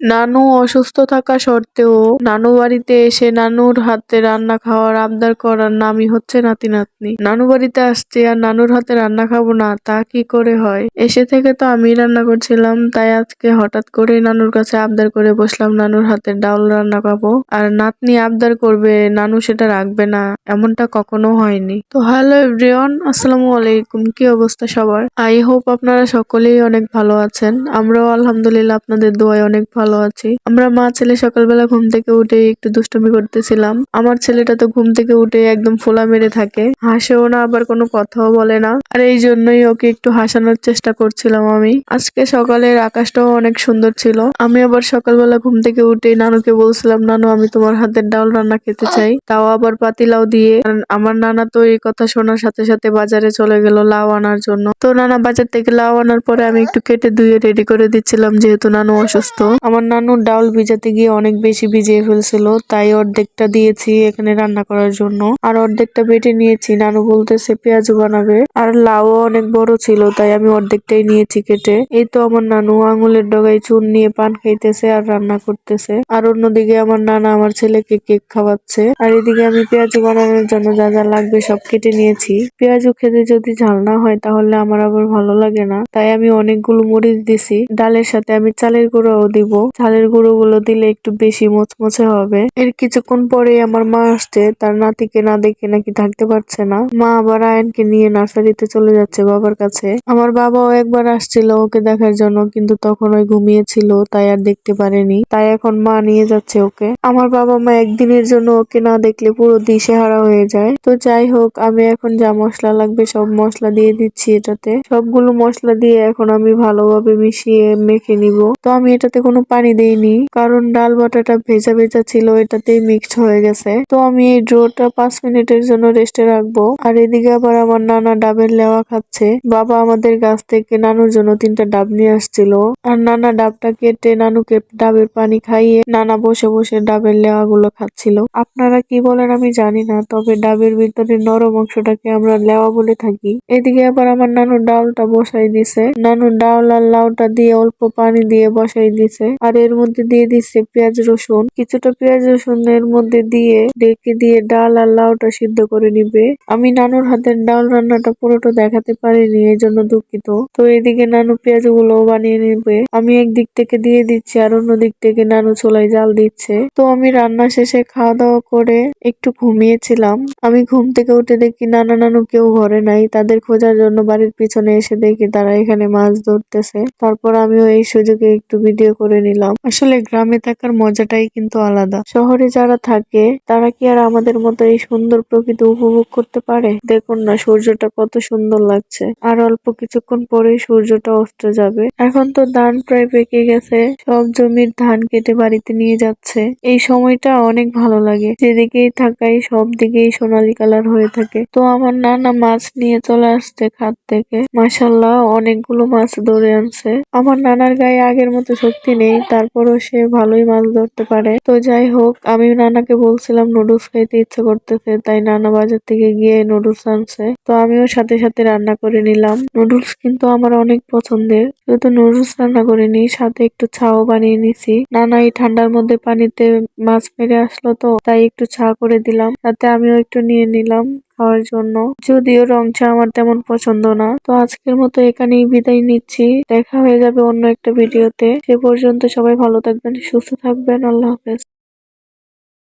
নানু অসুস্থ থাকা সত্ত্বেও নানু বাড়িতে এসে নানুর হাতে রান্না খাওয়ার আবদার করার নামই হচ্ছে নাতি নাতনি নানু বাড়িতে আসছি আর নানুর হাতে রান্না খাব না, তা কি করে হয়? এসে থেকে তো আমি রান্না করছিলাম, তাই আজকে হঠাৎ করে নানুর কাছে আবদার করে বসলাম, নানুর হাতের ডাউল রান্না খাব। আর নাতনি আবদার করবে, নানু সেটা রাখবে না, এমনটা কখনো হয়নি। তো হ্যালো এভরিওয়ান, আসসালামু আলাইকুম, কি অবস্থা সবার? আই হোপ আপনারা সকলেই অনেক ভালো আছেন। আমরাও আলহামদুলিল্লাহ আপনাদের দোয়ায় অনেক ভালো আছি। আমরা মা ছেলে সকালবেলা ঘুম থেকে উঠে একটু দুষ্টুমি করতেছিলাম। আমার ছেলেটা তো ঘুম থেকে উঠে একদম ফোলা মেরে থাকে। হাসেও না, আবার কোনো কথাও বলে না। আর এই জন্যই ওকে একটু হাসানোর চেষ্টা করছিলাম আমি। আজকে সকালের আকাশটাও অনেক সুন্দর ছিল। আমি আবার সকালবেলা ঘুম থেকে উঠে নানুকে বলছিলাম, নানু, আমি তোমার হাতের ডাল রান্না খেতে চাই। তাও আবার পাতিলাও দিয়ে আমার নানা তো এই কথা শোনার সাথে সাথে বাজারে চলে গেল লাউ আনার জন্য। তো নানা বাজার থেকে লাউ আনার পরে আমি একটু কেটে ধুয়ে রেডি করে দিচ্ছিলাম, যেহেতু নানু অসুস্থ। আমার নানু ডাউল ভিজাতে গিয়ে অনেক বেশি ভিজিয়ে ফেলছিল, তাই অর্ধেকটা দিয়েছি এখানে রান্না করার জন্য। আর অর্ধেকটা বেটে নিয়েছি, নানু বলতেছে পেঁয়াজু বানাবে। আর লাউ অনেক বড় ছিল, তাই আমি অর্ধেকটাই নিয়েছি কেটে। এই তো আমার নানু আঙুলের ডগায় চুন নিয়ে পান খাইতেছে আর রান্না করতেছে। আর অন্যদিকে আমার নানা আমার ছেলেকে কেক খাওয়াচ্ছে। আর এদিকে আমি পেঁয়াজু বানানোর জন্য যা যা লাগবে সব কেটে নিয়েছি। পেঁয়াজু খেতে যদি ঝাল না হয়, তাহলে আমার আবার ভালো লাগে না। তাই আমি অনেকগুলো মরিচ দিছি। ডালের সাথে আমি চালের গুঁড়াও দিব। চালের গুঁড়ো গুলো দিলে একটু বেশি মচমচে হবে। এর কিছুক্ষণ পরে আমার মা আসছে। তার নাতিকে না দেখে নাকি থাকতে পারছে না। মা আবার আয়নকে নিয়ে নার্সারিতে চলে যাচ্ছে বাবার কাছে। আমার বাবাও একবার আসছিল ওকে দেখার জন্য, কিন্তু তখন ওই ঘুমিয়েছিল, তাই আর দেখতে পারেনি। তাই এখন মা নিয়ে যাচ্ছে ওকে। আমার বাবা মা একদিনের জন্য ওকে না দেখলে পুরো দিশেহারা হয়ে যায়। তো যাই হোক, আমি এখন যা মশলা লাগবে সব মশলা দিয়ে দিচ্ছি এটাতে। সবগুলো মশলা দিয়ে এখন আমি ভালোভাবে মিশিয়ে মেখে নিব। তো আমি এটাতে কোনো পানি দেইনি, কারণ ডাল বাটাটা ভেজা ভেজা ছিল, এটাতেই মিক্সড হয়ে গেছে। তো আমি এই ড্রোটা পাঁচ মিনিটের জন্য রেস্টে রাখব। আর এদিকে আবার আমার নানা ডাবের লেওয়া খাচ্ছে। বাবা আমাদের গাছ থেকে নানুর জন্য তিনটা ডাব নিয়ে আসছিল। আর নানা ডাবটা কেটে নানুকে ডাবের পানি খাইয়ে নানা বসে বসে ডাবের লেওয়া গুলো খাচ্ছিল। আপনারা কি বলেন আমি জানি না, তবে ডাবের ভিতরে নরম অংশটাকে আমরা লেওয়া বলে থাকি। এদিকে আবার আমার নানু ডাউলটা বসাই দিছে। নানু ডাউল আর লাউটা দিয়ে অল্প পানি দিয়ে বসাই দিছে। আর এর মধ্যে দিয়ে দিচ্ছে পেঁয়াজ, রসুন। কিছুটা পেঁয়াজ রসুন এর মধ্যে দিয়ে ডেকে দিয়ে ডাল আর লাউটা সিদ্ধ করে নিবে। আমি নানুর হাতের ডাল রান্নাটা পুরোটা দেখাতে পারিনি এই জন্য দুঃখিত। তো এদিকে নানু পেঁয়াজগুলো বানিয়ে নিবে। আমি একদিক থেকে দিয়ে দিচ্ছি আর অন্য দিক থেকে নানু চোলাই জাল দিচ্ছে। তো আমি রান্না শেষে খাওয়া দাওয়া করে একটু ঘুমিয়েছিলাম। আমি ঘুম থেকে উঠে দেখি নানা নানু কেউ ঘরে নাই। তাদের খোঁজার জন্য বাড়ির পিছনে এসে দেখি তারা এখানে মাছ ধরতেছে। তারপর আমিও এই সুযোগে একটু ভিডিও করে নিলাম। আসলে গ্রামে থাকার মজাটাই কিন্তু আলাদা। শহরে যারা থাকে, তারা কি আর আমাদের মতো এই সুন্দর প্রকৃতি উপভোগ করতে পারে? দেখুন না, সূর্যটা কত সুন্দর লাগছে। আর অল্প কিছুক্ষণ পরে সূর্যটা অস্ত যাবে। এখন তো ধান প্রায় পেকে গেছে। সব জমির ধান কেটে বাড়িতে নিয়ে যাচ্ছে। এই সময়টা অনেক ভালো লাগে। যেদিকেই থাকাই, সব দিকেই সোনালি কালার হয়ে থাকে। তো আমার নানা মাছ নিয়ে চলে আসছে খাত থেকে। মাসাল্লাহ অনেকগুলো মাছ ধরে আনছে। আমার নানার গায়ে আগের মতো শক্তি নেই। তারপরও সে ভালোই মাছ ধরতে পারে। তো যাই হোক, আমি নানাকে বলছিলাম নুডলস খাইতে ইচ্ছে করতেছে, তাই নানা বাজার থেকে গিয়ে নুডলস আনছে। তো আমিও সাথে সাথে রান্না করে নিলাম। নুডলস কিন্তু আমার অনেক পছন্দের। শুধু নুডলস রান্না করিনি, সাথে একটু ছাও বানিয়ে নিছি। নানা এই ঠান্ডার মধ্যে পানিতে মাছ মেরে আসলো তো, তাই একটু ছা করে দিলাম। তাতে আমিও একটু নিয়ে নিলাম। খাওয়ার জন্য। যদিও রং চা আমার তেমন পছন্দ না, তো আজকের মতো এখানেই বিদায় নিচ্ছি। দেখা হয়ে যাবে অন্য একটা ভিডিওতে। সে পর্যন্ত সবাই ভালো থাকবেন, সুস্থ থাকবেন। আল্লাহ হাফেজ।